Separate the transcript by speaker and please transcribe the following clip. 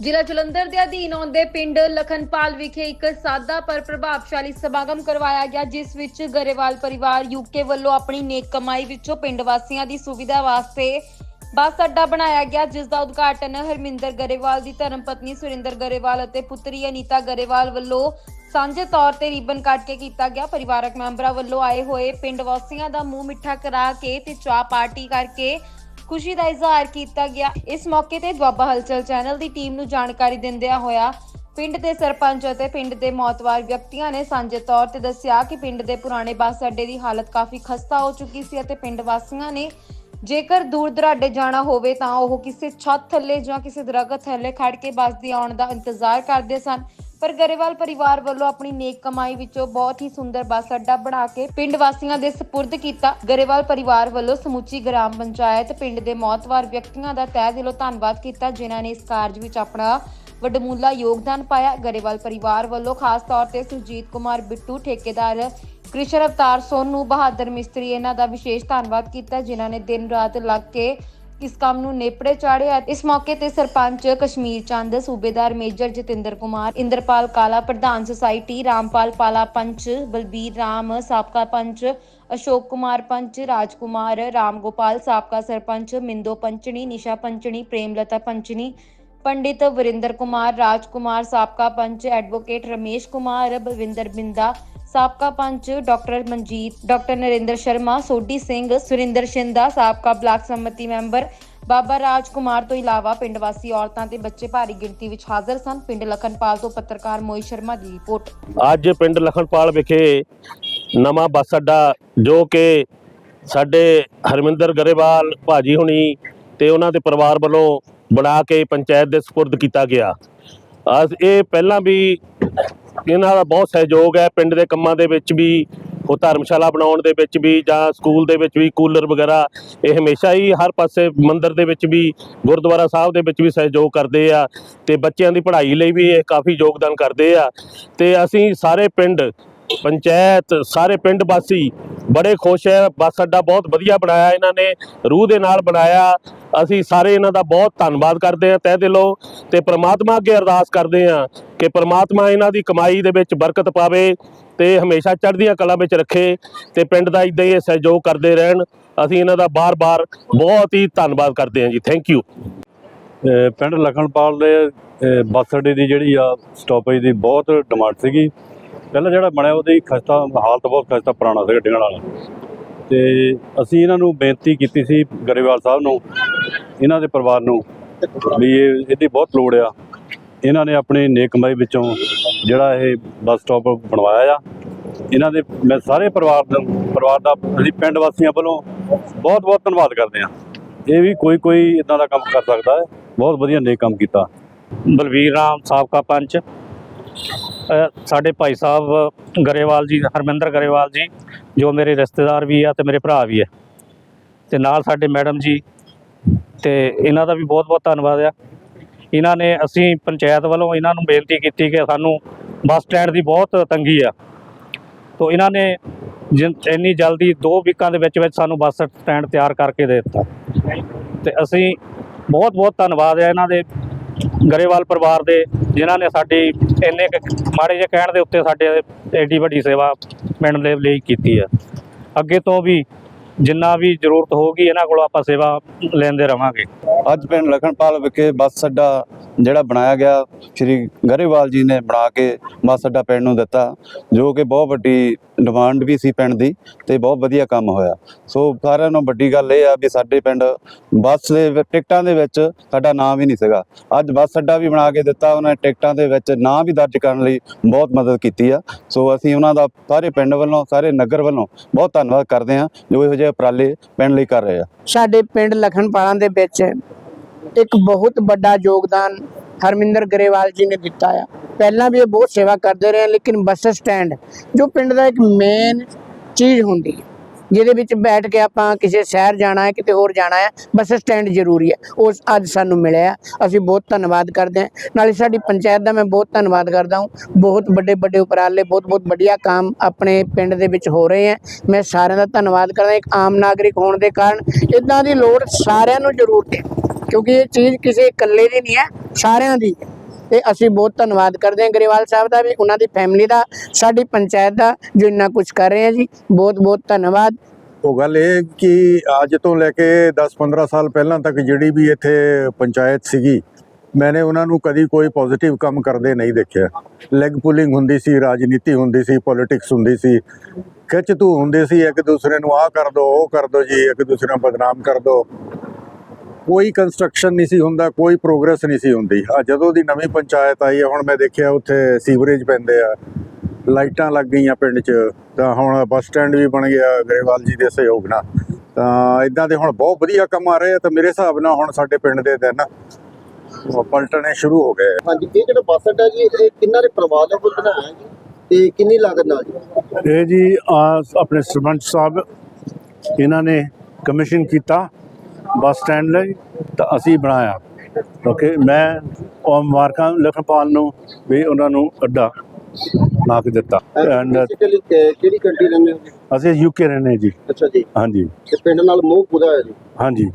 Speaker 1: ਜ਼ਿਲ੍ਹਾ ਜਲੰਧਰ ਦੇ ਅਧੀਨ ਆਉਂਦੇ ਪਿੰਡ ਲਖਨਪਾਲ ਵਿਖੇ ਇੱਕ ਸਾਦਾ ਪਰ ਪ੍ਰਭਾਵਸ਼ਾਲੀ ਸਮਾਗਮ ਕਰਵਾਇਆ ਗਿਆ, ਜਿਸ ਵਿੱਚ ਗਰੇਵਾਲ ਪਰਿਵਾਰ ਯੂਕੇ ਵੱਲੋਂ ਆਪਣੀ ਨੇਕ ਕਮਾਈ ਵਿੱਚੋਂ ਪਿੰਡ ਵਾਸੀਆਂ ਦੀ ਸੁਵਿਧਾ ਵਾਸਤੇ ਬੱਸ ਅੱਡਾ ਬਣਾਇਆ ਗਿਆ, ਜਿਸ ਦਾ ਉਦਘਾਟਨ ਹਰਮਿੰਦਰ ਗਰੇਵਾਲ ਦੀ ਧਰਮ ਪਤਨੀ ਸੁਰਿੰਦਰ ਗਰੇਵਾਲ ਅਤੇ ਪੁੱਤਰੀ ਅਨੀਤਾ ਗਰੇਵਾਲ ਵੱਲੋਂ ਸਾਂਝੇ ਤੌਰ ਤੇ ਰਿਬਨ ਕੱਟ ਕੇ ਕੀਤਾ ਗਿਆ। ਪਰਿਵਾਰਕ ਮੈਂਬਰਾਂ ਵੱਲੋਂ ਆਏ ਹੋਏ ਪਿੰਡ ਵਾਸੀਆਂ ਦਾ ਮੂੰਹ ਮਿੱਠਾ ਕਰਾ ਕੇ ਤੇ ਚਾਹ ਪਾਰਟੀ ਕਰਕੇ ਖੁਸ਼ੀ ਦਾ ਇਜ਼ਹਾਰ ਕੀਤਾ ਗਿਆ। ਇਸ ਮੌਕੇ ਤੇ ਦੁਆਬਾ ਹਲਚਲ ਚੈਨਲ ਦੀ ਟੀਮ ਨੂੰ ਜਾਣਕਾਰੀ ਦਿੰਦਿਆਂ ਹੋਇਆ, ਪਿੰਡ ਦੇ ਸਰਪੰਚ ਅਤੇ ਪਿੰਡ ਦੇ ਮੌਤਵਾਰ ਵਿਅਕਤੀਆਂ ਨੇ ਸਾਂਝੇ ਤੌਰ ਤੇ ਦੱਸਿਆ ਕਿ ਪਿੰਡ ਦੇ ਪੁਰਾਣੇ ਬੱਸ ਅੱਡੇ ਦੀ ਹਾਲਤ ਕਾਫੀ ਖਸਤਾ ਹੋ ਚੁੱਕੀ ਸੀ ਅਤੇ ਪਿੰਡ ਵਾਸੀਆਂ ਨੇ ਜੇਕਰ ਦੂਰ ਦਰਾਡੇ ਜਾਣਾ ਹੋਵੇ ਤਾਂ ਉਹ ਕਿਸੇ ਛੱਤ ਥੱਲੇ ਜਾਂ ਕਿਸੇ ਦਰਖਤ ਥੱਲੇ ਖੜ ਕੇ ਬੱਸ ਦੀ ਆਉਣ ਦਾ ਇੰਤਜ਼ਾਰ ਕਰਦੇ ਸਨ। ਪਰ ਗਰੇਵਾਲ ਪਰਿਵਾਰ ਵੱਲੋਂ ਆਪਣੀ ਨੇਕ ਕਮਾਈ ਵਿੱਚੋਂ ਬਹੁਤ ਹੀ ਸੁੰਦਰ ਬੱਸ ਅੱਡਾ ਬਣਾ ਕੇ ਪਿੰਡ ਵਾਸੀਆਂ ਦੇ ਸਪੁਰਦ ਕੀਤਾ। ਗਰੇਵਾਲ ਪਰਿਵਾਰ ਵੱਲੋਂ ਸਮੁੱਚੀ ਗ੍ਰਾਮ ਪੰਚਾਇਤ ਪਿੰਡ ਦੇ ਮੌਤਵਾਰ ਵਿਅਕਤੀਆਂ ਦਾ ਤਹਿ ਦਿਲੋਂ ਧੰਨਵਾਦ ਕੀਤਾ, ਜਿਨ੍ਹਾਂ ਨੇ ਇਸ ਕਾਰਜ ਵਿੱਚ ਆਪਣਾ ਵਡਮੁੱਲਾ ਯੋਗਦਾਨ ਪਾਇਆ। ਗਰੇਵਾਲ ਪਰਿਵਾਰ ਵੱਲੋਂ ਖਾਸ ਤੌਰ ਤੇ ਸੁਰਜੀਤ ਕੁਮਾਰ ਬਿੱਟੂ, ਠੇਕੇਦਾਰ ਕ੍ਰਿਸ਼ਨ ਅਵਤਾਰ ਸੋਨੂ ਬਹਾਦਰ ਮਿਸਤਰੀ, ਇਹਨਾਂ ਦਾ ਵਿਸ਼ੇਸ਼ ਧੰਨਵਾਦ ਕੀਤਾ, ਜਿਨ੍ਹਾਂ ਨੇ ਦਿਨ ਰਾਤ ਲੱਗ ਕੇ ਇਸ ਕੰਮ ਨੂੰ ਨੇਪੜੇ ਚਾੜਿਆ ਇਸ ਮੌਕੇ ਤੇ ਸਰਪੰਚ ਕਸ਼ਮੀਰ ਚੰਦ, ਸੂਬੇਦਾਰ ਮੇਜਰ ਜਤਿੰਦਰ ਕੁਮਾਰ, ਇੰਦਰਪਾਲ ਕਾਲਾ, ਪ੍ਰਧਾਨ ਸੁਸਾਇਟੀ ਰਾਮਪਾਲ ਪਾਲਾ ਪੰਚ, ਬਲਬੀਰ ਰਾਮ, ਸਾਬਕਾ ਪੰਚ ਅਸ਼ੋਕ ਕੁਮਾਰ ਪੰਚ, ਰਾਜਕੁਮਾਰ ਰਾਮਗੋਪਾਲ ਸਾਬਕਾ ਸਰਪੰਚ ਮਿੰਦੋ ਪੰਚਣੀ, ਨਿਸ਼ਾ ਪੰਚਣੀ, ਪ੍ਰੇਮਲਤਾ ਪੰਚਣੀ, ਪੰਡਿਤ ਵਰਿੰਦਰ ਕੁਮਾਰ, ਰਾਜਕੁਮਾਰ, ਸਾਬਕਾ ਪੰਚ ਐਡਵੋਕੇਟ ਰਮੇਸ਼ ਕੁਮਾਰ, ਬਲਵਿੰਦਰ ਬਿੰਦਾ ਸਾਬਕਾ ਪੰਚ ਡਾਕਟਰ ਮਨਜੀਤ, ਡਾਕਟਰ ਨਰਿੰਦਰ ਸ਼ਰਮਾ, ਸੋਢੀ ਸਿੰਘ, ਸੁਰਿੰਦਰ ਸ਼ਿੰਦਾ, ਸਾਬਕਾ ਬਲਾਕ ਸੰਮਤੀ ਮੈਂਬਰ ਬਾਬਾ ਰਾਜ ਕੁਮਾਰ ਤੋਂ ਇਲਾਵਾ ਪਿੰਡ ਵਾਸੀ ਔਰਤਾਂ ਤੇ ਬੱਚੇ ਭਾਰੀ ਗਿਣਤੀ ਵਿੱਚ ਹਾਜ਼ਰ ਸਨ। ਪਿੰਡ ਲਖਨਪਾਲ ਤੋਂ ਪੱਤਰਕਾਰ ਮੋਈ ਸ਼ਰਮਾ ਦੀ ਰਿਪੋਰਟ।
Speaker 2: ਅੱਜ ਪਿੰਡ ਲਖਨਪਾਲ ਵਿਖੇ ਨਵਾਂ ਬੱਸ ਅੱਡਾ, ਜੋ ਕਿ ਸਾਡੇ ਹਰਮਿੰਦਰ ਗਰੇਵਾਲ ਭਾਜੀ ਹੁਣੀ ਤੇ ਉਹਨਾਂ ਦੇ ਪਰਿਵਾਰ ਵੱਲੋਂ ਬਣਾ ਕੇ ਪੰਚਾਇਤ ਦੇ ਸਪੁਰਦ ਕੀਤਾ ਗਿਆ। ਅੱਜ ਇਹ ਪਹਿਲਾਂ ਵੀ ਇਹਨਾਂ ਦਾ ਬਹੁਤ ਸਹਿਯੋਗ ਹੈ, ਪਿੰਡ ਦੇ ਕੰਮਾਂ ਦੇ ਵਿੱਚ ਵੀ, ਉਹ ਧਰਮਸ਼ਾਲਾ ਬਣਾਉਣ ਦੇ ਵਿੱਚ ਵੀ ਜਾਂ ਸਕੂਲ ਦੇ ਵਿੱਚ ਵੀ, ਕੂਲਰ ਵਗੈਰਾ, ਇਹ ਹਮੇਸ਼ਾ ਹੀ ਹਰ ਪਾਸੇ ਮੰਦਿਰ ਦੇ ਵਿੱਚ ਵੀ, ਗੁਰਦੁਆਰਾ ਸਾਹਿਬ ਦੇ ਵਿੱਚ ਵੀ ਸਹਿਯੋਗ ਕਰਦੇ ਆ ਤੇ ਬੱਚਿਆਂ ਦੀ ਪੜ੍ਹਾਈ ਲਈ ਵੀ ਇਹ ਕਾਫੀ ਯੋਗਦਾਨ ਕਰਦੇ ਆ ਤੇ ਅਸੀਂ ਸਾਰੇ ਪਿੰਡ ਪੰਚਾਇਤ, ਸਾਰੇ ਪਿੰਡ ਵਾਸੀ ਬੜੇ ਖੁਸ਼ ਹੈ। ਬੱਸ ਅੱਡਾ ਬਹੁਤ ਵਧੀਆ ਬਣਾਇਆ ਇਹਨਾਂ ਨੇ, ਰੂਹ ਦੇ ਨਾਲ ਬਣਾਇਆ। ਅਸੀਂ ਸਾਰੇ ਇਹਨਾਂ ਦਾ ਬਹੁਤ ਧੰਨਵਾਦ ਕਰਦੇ ਹਾਂ ਤਹਿ ਦਿਲੋਂ ਤੇ ਪ੍ਰਮਾਤਮਾ ਅੱਗੇ ਅਰਦਾਸ ਕਰਦੇ ਹਾਂ ਕਿ ਪ੍ਰਮਾਤਮਾ ਇਹਨਾਂ ਦੀ ਕਮਾਈ ਦੇ ਵਿੱਚ ਬਰਕਤ ਪਾਵੇ ਤੇ ਹਮੇਸ਼ਾ ਚੜ੍ਹਦੀਆਂ ਕਲਾਂ ਵਿੱਚ ਰੱਖੇ ਤੇ ਪਿੰਡ ਦਾ ਇਦਾਂ ਹੀ ਇਹ ਸਹਿਯੋਗ ਕਰਦੇ ਰਹਿਣ। ਅਸੀਂ ਇਹਨਾਂ ਦਾ ਬਾਰ-ਬਾਰ ਬਹੁਤ ਹੀ ਧੰਨਵਾਦ ਕਰਦੇ ਹਾਂ ਜੀ। ਥੈਂਕ ਯੂ
Speaker 3: ਪਿੰਡ ਲਖਨਪਾਲ ਦੇ ਬੱਸ ਅੱਡੇ ਦੀ ਜਿਹੜੀ ਆ ਸਟਾਪੇਜ ਦੀ ਬਹੁਤ ਡਿਮਾਂਡ ਸੀਗੀ। ਪਹਿਲਾਂ ਜਿਹੜਾ ਬਣਿਆ ਉਹਦੀ ਖਸਤਾ, ਹਾਲਤ ਬਹੁਤ ਖਸਤਾ ਪੁਰਾਣਾ ਸੀ ਗੱਡੀਆਂ ਵਾਲਾ ਤੇ ਅਸੀਂ ਇਹਨਾਂ ਨੂੰ ਬੇਨਤੀ ਕੀਤੀ ਸੀ ਗਰੇਵਾਲ ਸਾਹਿਬ ਨੂੰ, ਇਹਨਾਂ ਦੇ ਪਰਿਵਾਰ ਨੂੰ, ਵੀ ਇਹ ਇਹਦੀ ਬਹੁਤ ਲੋੜ ਆ। ਇਹਨਾਂ ਨੇ ਆਪਣੀ ਨੇਕ ਕਮਾਈ ਵਿੱਚੋਂ ਜਿਹੜਾ ਇਹ ਬੱਸ ਸਟਾਪ ਬਣਵਾਇਆ ਆ। ਇਹਨਾਂ ਦੇ, ਮੈਂ ਸਾਰੇ ਪਰਿਵਾਰ ਦਾ ਪਰਿਵਾਰ ਦਾ, ਅਸੀਂ ਪਿੰਡ ਵਾਸੀਆਂ ਵੱਲੋਂ ਬਹੁਤ ਬਹੁਤ ਧੰਨਵਾਦ ਕਰਦੇ ਹਾਂ ਇਹ ਵੀ ਕੋਈ ਕੋਈ ਇਦਾਂ ਦਾ ਕੰਮ ਕਰ ਸਕਦਾ ਹੈ। ਬਹੁਤ ਵਧੀਆ ਨੇਕ ਕੰਮ ਕੀਤਾ।
Speaker 4: ਬਲਵੀਰ ਰਾਮ, ਸਾਬਕਾ ਪੰਚ। ਸਾਡੇ ਭਾਈ ਸਾਹਿਬ ਗਰੇਵਾਲ ਜੀ, ਹਰਮਿੰਦਰ ਗਰੇਵਾਲ ਜੀ, ਜੋ ਮੇਰੇ ਰਿਸ਼ਤੇਦਾਰ ਵੀ ਆ ਤੇ ਮੇਰੇ ਭਰਾ ਵੀ ਆ। ਤੇ ਨਾਲ ਸਾਡੇ ਮੈਡਮ ਜੀ, ਤੇ ਇਹਨਾਂ ਦਾ ਵੀ ਬਹੁਤ ਬਹੁਤ ਧੰਨਵਾਦ ਆ। ਇਹਨਾਂ ਨੇ ਅਸੀਂ ਪੰਚਾਇਤ ਵੱਲੋਂ ਇਹਨਾਂ ਨੂੰ ਬੇਨਤੀ ਕੀਤੀ ਕਿ ਸਾਨੂੰ ਬੱਸ ਸਟੈਂਡ ਦੀ ਬਹੁਤ ਤੰਗੀ ਆ। ਤੋਂ ਇਹਨਾਂ ਨੇ ਜਿਨ- ਇੰਨੀ ਜਲਦੀ 2 ਵੀਕਾਂ ਦੇ ਵਿੱਚ ਵਿੱਚ ਸਾਨੂੰ ਬੱਸ ਸਟੈਂਡ ਤਿਆਰ ਕਰਕੇ ਦੇ ਦਿੱਤਾ। ਤੇ ਅਸੀਂ ਬਹੁਤ ਬਹੁਤ ਧੰਨਵਾਦ ਹੈ ਇਹਨਾਂ ਦੇ ਗਰੇਵਾਲ ਪਰਿਵਾਰ ਦੇ, ਜਿਨ੍ਹਾਂ ਨੇ ਸਾਡੀ ਇੰਨੇ ਮਾੜੇ ਜਿਹੇ ਕਹਿਣ ਦੇ ਉੱਤੇ ਸਾਡੇ ਐਡੀ ਵੱਡੀ ਸੇਵਾ ਪਿੰਡ ਦੇ ਲਈ ਕੀਤੀ ਆ। ਅੱਗੇ ਤੋਂ ਵੀ ਜਿੰਨਾ ਵੀ ਜ਼ਰੂਰਤ ਹੋਊਗੀ, ਇਹਨਾਂ ਕੋਲੋਂ ਆਪਾਂ ਸੇਵਾ ਲੈਂਦੇ ਰਵਾਂਗੇ।
Speaker 5: ਅੱਜ ਪਿੰਡ ਲਖਨਪਾਲ ਵਿਖੇ ਬੱਸ ਅੱਡਾ ਜਿਹੜਾ ਬਣਾਇਆ ਗਿਆ, ਸ਼੍ਰੀ ਗਰੇਵਾਲ ਜੀ ਨੇ ਬਣਾ ਕੇ ਬੱਸ ਅੱਡਾ ਪਿੰਡ ਨੂੰ ਦਿੱਤਾ, ਜੋ ਕਿ ਬਹੁਤ ਵੱਡੀ ਡਿਮਾਂਡ ਵੀ ਸੀ ਪਿੰਡ ਦੀ ਤੇ ਬਹੁਤ ਵਧੀਆ ਕੰਮ ਹੋਇਆ। ਸੋ ਸਾਰਿਆਂ ਨੂੰ ਵੱਡੀ ਗੱਲ ਇਹ ਆ ਵੀ ਸਾਡੇ ਪਿੰਡ ਬੱਸ ਦੇ ਟਿਕਟਾਂ ਦੇ ਵਿੱਚ ਸਾਡਾ ਨਾਮ ਹੀ ਨਹੀਂ ਸੀਗਾ। ਅੱਜ ਬੱਸ ਅੱਡਾ ਵੀ ਬਣਾ ਕੇ ਦਿੱਤਾ, ਉਹਨਾਂ ਨੇ ਟਿਕਟਾਂ ਦੇ ਵਿੱਚ ਨਾਂ ਵੀ ਦਰਜ ਕਰਨ ਲਈ ਬਹੁਤ ਮਦਦ ਕੀਤੀ ਆ। ਸੋ ਅਸੀਂ ਉਹਨਾਂ ਦਾ ਸਾਰੇ ਪਿੰਡ ਵੱਲੋਂ, ਸਾਰੇ ਨਗਰ ਵੱਲੋਂ ਬਹੁਤ ਧੰਨਵਾਦ ਕਰਦੇ ਹਾਂ, ਜੋ ਇਹੋ ਜਿਹੇ ਉਪਰਾਲੇ ਪਿੰਡ ਲਈ ਕਰ ਰਹੇ ਆ।
Speaker 6: ਸਾਡੇ ਪਿੰਡ ਲਖਨਪਾਲਾਂ ਦੇ ਵਿੱਚ ਇੱਕ ਬਹੁਤ ਵੱਡਾ ਯੋਗਦਾਨ ਹਰਮਿੰਦਰ ਗਰੇਵਾਲ ਜੀ ਨੇ ਦਿੱਤਾ ਆ। ਪਹਿਲਾਂ ਵੀ ਇਹ ਬਹੁਤ ਸੇਵਾ ਕਰਦੇ ਰਹੇ, ਲੇਕਿਨ ਬੱਸ ਸਟੈਂਡ, ਜੋ ਪਿੰਡ ਦਾ ਇੱਕ ਮੇਨ ਚੀਜ਼ ਹੁੰਦੀ ਹੈ। ਜਿਹਦੇ ਵਿੱਚ ਬੈਠ ਕੇ ਆਪਾਂ ਕਿਸੇ ਸ਼ਹਿਰ ਜਾਣਾ ਹੈ, ਕਿਤੇ ਹੋਰ ਜਾਣਾ ਹੈ, ਬੱਸ ਸਟੈਂਡ ਜ਼ਰੂਰੀ ਹੈ। ਉਹ ਅੱਜ ਸਾਨੂੰ ਮਿਲਿਆ ਅਸੀਂ ਬਹੁਤ ਧੰਨਵਾਦ ਕਰਦੇ ਹਾਂ। ਨਾਲੇ ਸਾਡੀ ਪੰਚਾਇਤ ਦਾ ਮੈਂ ਬਹੁਤ ਧੰਨਵਾਦ ਕਰਦਾ ਹਾਂ। ਬਹੁਤ ਵੱਡੇ ਵੱਡੇ ਉਪਰਾਲੇ, ਬਹੁਤ ਬਹੁਤ ਵਧੀਆ ਕੰਮ ਆਪਣੇ ਪਿੰਡ ਦੇ ਵਿੱਚ ਹੋ ਰਹੇ ਹੈ। ਮੈਂ ਸਾਰਿਆਂ ਦਾ ਧੰਨਵਾਦ ਕਰਦਾ ਇੱਕ ਆਮ ਨਾਗਰਿਕ ਹੋਣ ਦੇ ਕਾਰਨ ਇਦਾਂ ਦੀ ਲੋੜ ਸਾਰਿਆਂ ਨੂੰ ਜ਼ਰੂਰਤ ਹੈ। ਕਿਉਂਕਿ ਇਹ ਚੀਜ਼ ਕਿਸੇ ਇਕੱਲੇ ਦੀ ਨਹੀਂ ਹੈ, ਸਾਰਿਆਂ ਦੀ ਹੈ। ਤੇ ਅਸੀਂ ਬਹੁਤ ਧੰਨਵਾਦ ਕਰਦੇ ਹਾਂ ਗਰੇਵਾਲ ਸਾਹਿਬ ਦਾ ਵੀ, ਉਹਨਾਂ ਦੀ ਫੈਮਿਲੀ ਦਾ, ਸਾਡੀ ਪੰਚਾਇਤ ਦਾ, ਜੋ ਇੰਨਾ ਕੁਝ ਕਰ ਰਹੇ ਆ ਜੀ। ਬਹੁਤ ਬਹੁਤ ਧੰਨਵਾਦ।
Speaker 7: ਉਹ ਗੱਲ ਇਹ ਕਿ ਅੱਜ ਤੋਂ ਲੈ ਕੇ 10-15 ਸਾਲ ਪਹਿਲਾਂ ਤੱਕ ਜਿਹੜੀ ਵੀ ਇੱਥੇ ਪੰਚਾਇਤ ਸੀਗੀ, ਮੈਨੇ ਉਹਨਾਂ ਨੂੰ ਕਦੀ ਕੋਈ ਪੋਜ਼ਿਟਿਵ ਕੰਮ ਕਰਦੇ ਨਹੀਂ ਦੇਖਿਆ। ਲੈਗ ਪੁਲਿੰਗ ਹੁੰਦੀ ਸੀ, ਰਾਜਨੀਤੀ ਹੁੰਦੀ ਸੀ ਪੋਲਿਟਿਕਸ ਹੁੰਦੀ ਸੀ। ਖਿੱਚ ਤੂ ਹੁੰਦੀ ਸੀ, ਇੱਕ ਦੂਸਰੇ ਨੂੰ ਆਹ ਕਰ ਦੋ, ਉਹ ਕਰ ਦੋ ਜੀ, ਇੱਕ ਦੂਸਰੇ ਨੂੰ ਬਦਨਾਮ ਕਰ ਦੋ। ਕੋਈ ਕੰਸਟਰਕਸ਼ਨ ਨਹੀਂ ਸੀ ਹੁੰਦਾ ਕੋਈ ਪ੍ਰੋਗਰੈਸ ਨਹੀਂ ਸੀ ਹੁੰਦੀ। ਆ ਜਦੋਂ ਦੀ ਨਵੀਂ ਪੰਚਾਇਤ ਆਈ ਹੈ ਹੁਣ ਮੈਂ ਦੇਖਿਆ ਉੱਥੇ ਸੀਵਰੇਜ ਪੈਂਦੇ ਆ ਲਾਈਟਾਂ ਲੱਗ ਗਈਆਂ ਪਿੰਡ 'ਚ ਤਾਂ ਹੁਣ ਬੱਸ ਸਟੈਂਡ ਵੀ ਬਣ ਗਿਆ ਗਰੇਵਾਲ ਜੀ ਦੇ ਸਹਿਯੋਗ ਨਾਲ। ਤਾਂ ਇਦਾਂ ਦੇ ਹੁਣ ਬਹੁਤ ਵਧੀਆ ਕੰਮ ਆ ਰਹੇ ਆ ਤਾਂ ਮੇਰੇ ਹਿਸਾਬ ਨਾਲ ਹੁਣ ਸਾਡੇ ਪਿੰਡ ਦੇ ਦਿਨ ਪਲਟਣੇ ਸ਼ੁਰੂ ਹੋ ਗਏ।
Speaker 8: ਹਾਂਜੀ ਇਹ ਜਿਹੜਾ ਬੱਸ ਅੱਡਾ ਜੀ ਇਹ ਕਿੰਨਾ ਦੇ ਪਰਿਵਾਰ ਨੇ ਖੁਦ ਬਣਾਇਆ ਜੀ? ਤੇ ਕਿੰਨੀ ਲਾਗਤ ਨਾਲ ਜੀ?
Speaker 9: ਇਹ ਜੀ ਆਪਣੇ ਸਰਪੰਚ ਸਾਹਿਬ ਇਹਨਾਂ ਨੇ ਕਮਿਸ਼ਨ ਕੀਤਾ। ਬੱਸ ਸਟੈਂਡ ਲਈ ਤਾਂ ਅਸੀਂ ਬਣਾਇਆ। ਓਕੇ ਮੈਂ ਉਹ ਮਾਰਕਾਂ ਲਖਨਪਾਲ ਨੂੰ ਵੀ ਉਹਨਾਂ ਨੂੰ ਅੱਡਾ ਬਣਾ ਕੇ ਦਿੱਤਾ। ਐਂਡ
Speaker 8: ਬੇਸਿਕਲੀ ਕਿਹੜੀ ਕੰਟਰੀ ਰਹਿੰਦੇ ਹੋ ਜੀ?
Speaker 9: ਅਸੀਂ ਯੂਕੇ ਰਹਿੰਦੇ ਜੀ।
Speaker 8: ਅੱਛਾ ਜੀ।
Speaker 9: ਹਾਂਜੀ।
Speaker 8: ਤੇ ਪਿੰਡ ਨਾਲ ਮੋਹ ਪੂਰਾ ਹੈ ਜੀ?
Speaker 9: ਹਾਂਜੀ।